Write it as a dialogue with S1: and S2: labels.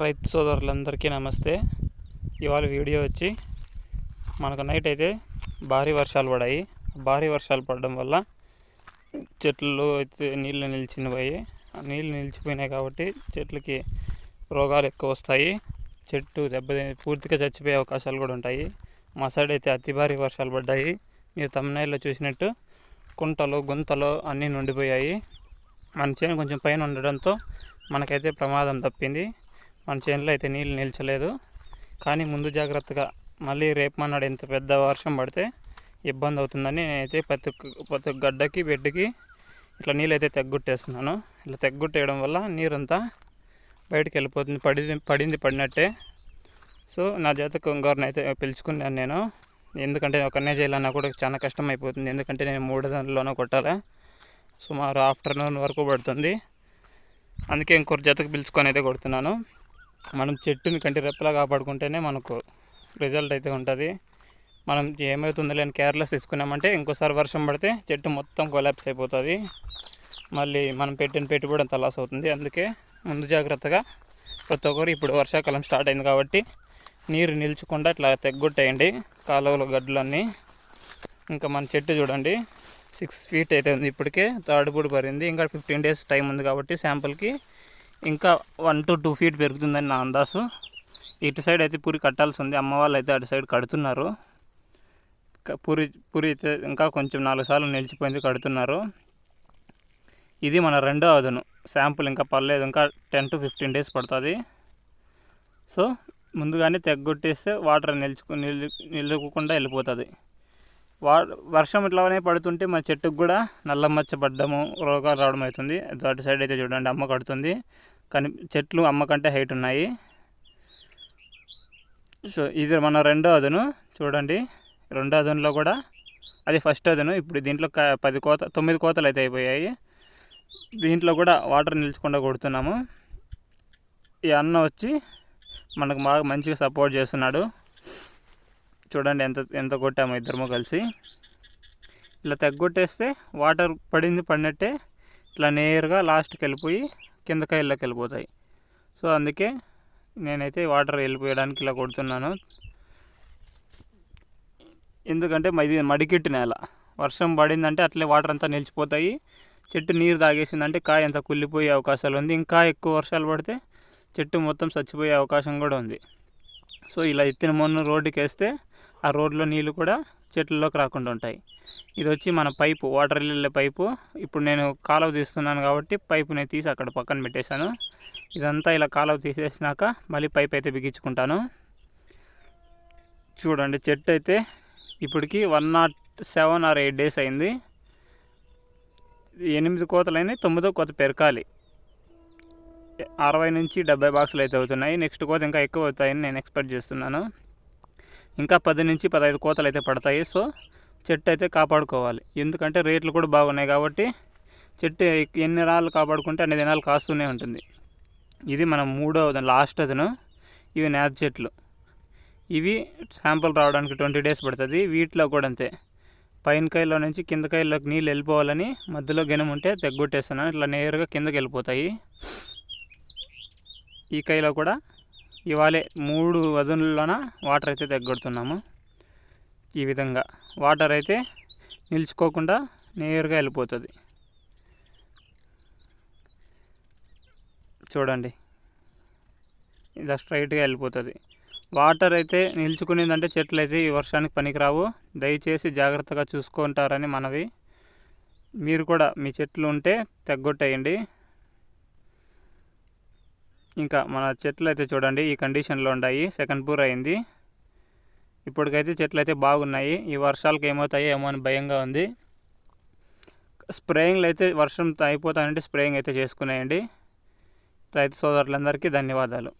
S1: రైతు సోదరులందరికీ నమస్తే. ఇవాళ వీడియో వచ్చి మనకు నైట్ అయితే భారీ వర్షాలు పడాయి. భారీ వర్షాలు పడడం వల్ల చెట్లు అయితే నీళ్ళు నిలిచిపోయి నీళ్ళు నిలిచిపోయినాయి కాబట్టి చెట్లకి రోగాలు ఎక్కువ వస్తాయి. చెట్టు దెబ్బ పూర్తిగా చచ్చిపోయే అవకాశాలు కూడా ఉంటాయి. మా సైడ్ అయితే అతి భారీ వర్షాలు పడ్డాయి. మీరు తమిళనాడులో చూసినట్టు కుంటలు గుంతలు అన్నీ నిండిపోయాయి. మన చేను కొంచెం పైన ఉండడంతో మనకైతే ప్రమాదం తప్పింది. మన చేనులో అయితే నీళ్ళు నిల్చలేదు. కానీ ముందు జాగ్రత్తగా మళ్ళీ రేపు మన్నాడు ఎంత పెద్ద వర్షం పడితే ఇబ్బంది అవుతుందని నేనైతే ప్రతి ప్రతి గడ్డకి బెడ్కి ఇట్లా నీళ్ళు అయితే తెగ్గొట్టేస్తున్నాను. ఇట్లా తెగ్గొట్టేయడం వల్ల నీరంతా బయటికి వెళ్ళిపోతుంది పడింది పడింది పడినట్టే. సో నా చేత కొంగారిని అయితే పిలుచుకున్నాను నేను. ఎందుకంటే ఒకనే చేయాలన్నా కూడా చాలా కష్టం అయిపోతుంది. ఎందుకంటే నేను మూడు దానిలోనే కొట్టాలి. సుమారు ఆఫ్టర్నూన్ వరకు పడుతుంది. అందుకే ఇంకొక జతకు పిలుచుకొని అయితే కొడుతున్నాను. మనం చెట్టుని కంటి రెప్పలా కాపాడుకుంటేనే మనకు రిజల్ట్ అయితే ఉంటుంది. మనం ఏమవుతుందో లేని కేర్లెస్ తీసుకున్నామంటే ఇంకోసారి వర్షం పడితే చెట్టు మొత్తం కొలాప్స్ అయిపోతుంది. మళ్ళీ మనం పెట్టిన పెట్టుబడి అంత లాస్ అవుతుంది. అందుకే ముందు జాగ్రత్తగా ప్రతి ఒక్కరు ఇప్పుడు వర్షాకాలం స్టార్ట్ అయింది కాబట్టి నీరు నిల్చకుండా ఇట్లా తెగ్గొట్టేయండి కాలువల గడ్డలన్నీ. ఇంకా మన చెట్టు చూడండి. సిక్స్ ఫీట్ అయితే ఉంది ఇప్పటికే. థర్డ్ బుడ్ పడింది. ఇంకా ఫిఫ్టీన్ డేస్ టైం ఉంది కాబట్టి శాంపుల్కి ఇంకా వన్ టు టూ ఫీట్ పెరుగుతుందని నా అందాసు ఇటు సైడ్ అయితే పూరి కట్టాల్సి ఉంది అమ్మ వాళ్ళు అయితే అటు సైడ్ కడుతున్నారు. పూరి పూరి అయితే ఇంకా కొంచెం నాలుగు సార్లు నిలిచిపోయింది కడుతున్నారు. ఇది మన రెండో అదును. శాంపుల్ ఇంకా పర్లేదు. ఇంకా టెన్ టు ఫిఫ్టీన్ డేస్ పడుతుంది. సో ముందుగానే తెగ్గొట్టేస్తే వాటర్ నిలుచుకు నిలుకుండా వెళ్ళిపోతుంది. వా వర్షం ఇట్లానే పడుతుంటే మా చెట్టుకు కూడా నల్ల మచ్చ పడ్డము రోగాలు రావడం అవుతుంది అటు సైడ్ అయితే చూడండి అమ్మ కడుతుంది. కానీ చెట్లు అమ్మకంటే హైట్ ఉన్నాయి. సో ఇది మన రెండో అదును. చూడండి. రెండో అదునులో కూడా అది ఫస్ట్ అదును. ఇప్పుడు దీంట్లో పది కోత తొమ్మిది కోతలు అయితే అయిపోయాయి. దీంట్లో కూడా వాటర్ నిల్చకుండా కొడుతున్నాము. ఈ అన్న వచ్చి మనకు బాగా మంచిగా సపోర్ట్ చేస్తున్నాడు. చూడండి ఎంత ఎంత కొట్టాము ఇద్దరము కలిసి. ఇలా తగ్గొట్టేస్తే వాటర్ పడింది పడినట్టే ఇట్లా నేరుగా లాస్ట్కి వెళ్ళిపోయి కింద కాయల్లోకి వెళ్ళిపోతాయి. సో అందుకే నేనైతే వాటర్ వెళ్ళిపోయడానికి ఇలా కొడుతున్నాను. ఎందుకంటే ఇది మడికిట్టు నేల. వర్షం పడిందంటే అట్లే వాటర్ అంతా నిలిచిపోతాయి. చెట్టు నీరు తాగేసిందంటే కాయ అంతా కుళ్ళిపోయే అవకాశాలు ఉంది. ఇంకా ఎక్కువ వర్షాలు పడితే చెట్టు మొత్తం చచ్చిపోయే అవకాశం కూడా ఉంది. సో ఇలా ఎత్తిన మొన్న రోడ్డుకి వేస్తే ఆ రోడ్లో నీళ్ళు కూడా చెట్లలోకి రాకుండా ఉంటాయి. ఇది వచ్చి మన పైపు వాటర్ వెళ్ళే పైపు. ఇప్పుడు నేను కాలువ తీస్తున్నాను కాబట్టి పైపుని తీసి అక్కడ పక్కన పెట్టేశాను. ఇదంతా ఇలా కాలువ తీసేసినాక మళ్ళీ పైప్ అయితే బిగించుకుంటాను. చూడండి చెట్టు అయితే ఇప్పటికి one not seven or eight days అయింది. ఎనిమిది కోతలైనా తొమ్మిదో కోత పెరకాలి. అరవై నుంచి డెబ్బై బాక్సులు అయితే అవుతున్నాయి. నెక్స్ట్ కోత ఇంకా ఎక్కువ అవుతాయని నేను ఎక్స్పెక్ట్ చేస్తున్నాను. ఇంకా పది నుంచి పదహైదు కోతలు అయితే పడతాయి. సో చెట్టు అయితే కాపాడుకోవాలి. ఎందుకంటే రేట్లు కూడా బాగున్నాయి కాబట్టి చెట్టు ఎన్ని రాళ్ళు కాపాడుకుంటే అన్ని దినాలు కాస్తూనే ఉంటుంది. ఇది మనం మూడో లాస్ట్ అదను. ఇవి నేత చెట్లు. ఇవి శాంపుల్ రావడానికి ట్వంటీ డేస్ పడుతుంది. వీటిలో కూడా అంతే. పైన కాయలో నుంచి కింద కాయల్లోకి నీళ్ళు వెళ్ళిపోవాలని మధ్యలో గెనం ఉంటే తెగ్గొట్టేస్తున్నాను ఇట్లా నేరుగా కిందకి వెళ్ళిపోతాయి. ఈ కాయలో కూడా ఇవాళే మూడు వజన్లలోన వాటర్ అయితే తగ్గొడుతున్నాము. ఈ విధంగా. వాటర్ అయితే నిలుచుకోకుండా నేరుగా వెళ్ళిపోతుంది. చూడండి. ఇలా స్ట్రైట్గా వెళ్ళిపోతుంది. వాటర్ అయితే నిల్చుకునేదంటే చెట్లు అయితే ఈ వర్షానికి పనికిరావు. దయచేసి జాగ్రత్తగా చూసుకుంటారని మనవి. మీరు కూడా మీ చెట్లు ఉంటే తగ్గొట్టేయండి. ఇంకా మన చెట్లు అయితే చూడండి ఈ కండిషన్లో ఉన్నాయి సెకండ్ పూర్ అయింది. ఇప్పటికైతే చెట్లు అయితే బాగున్నాయి. ఈ వర్షాలకు ఏమవుతాయో ఏమో అని భయంగా ఉంది. స్ప్రేయింగ్లు అయితే వర్షం అయిపోతానంటే స్ప్రేయింగ్ అయితే చేసుకునేయండి. రైతు సోదరులందరికీ ధన్యవాదాలు.